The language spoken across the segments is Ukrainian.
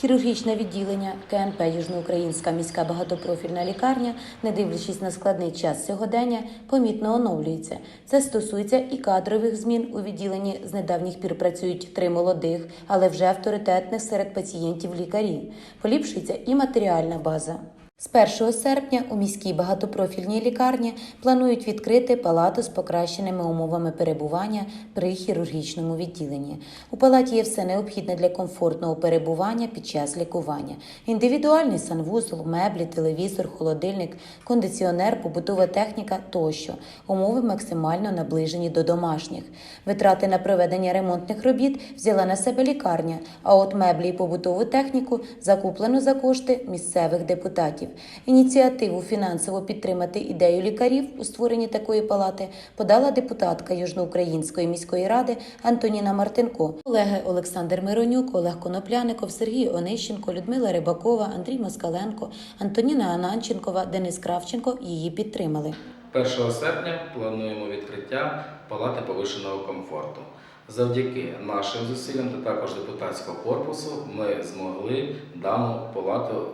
Хірургічне відділення КНП Южноукраїнська міська багатопрофільна лікарня, не дивлячись на складний час сьогодення, помітно оновлюється. Це стосується і кадрових змін у відділенні. З недавніх пір працюють три молодих, але вже авторитетних серед пацієнтів лікарів. Поліпшується і матеріальна база. З 1 серпня у міській багатопрофільній лікарні планують відкрити палату з покращеними умовами перебування при хірургічному відділенні. У палаті є все необхідне для комфортного перебування під час лікування: індивідуальний санвузол, меблі, телевізор, холодильник, кондиціонер, побутова техніка тощо. Умови максимально наближені до домашніх. Витрати на проведення ремонтних робіт взяла на себе лікарня, а от меблі і побутову техніку закуплено за кошти місцевих депутатів. Ініціативу фінансово підтримати ідею лікарів у створенні такої палати подала депутатка Южноукраїнської міської ради Антоніна Мартинко, колеги Олександр Миронюк, Олег Конопляников, Сергій Онищенко, Людмила Рибакова, Андрій Москаленко, Антоніна Ананченкова, Денис Кравченко її підтримали. 1 серпня плануємо відкриття палати повишеного комфорту. Завдяки нашим зусиллям та також депутатського корпусу ми змогли дану палату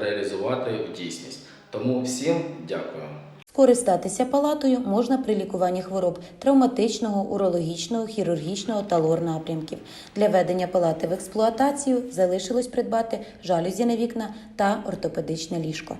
реалізувати в дійсність. Тому всім дякую. Скористатися палатою можна при лікуванні хвороб травматичного, урологічного, хірургічного та лор напрямків. Для ведення палати в експлуатацію залишилось придбати жалюзі на вікна та ортопедичне ліжко.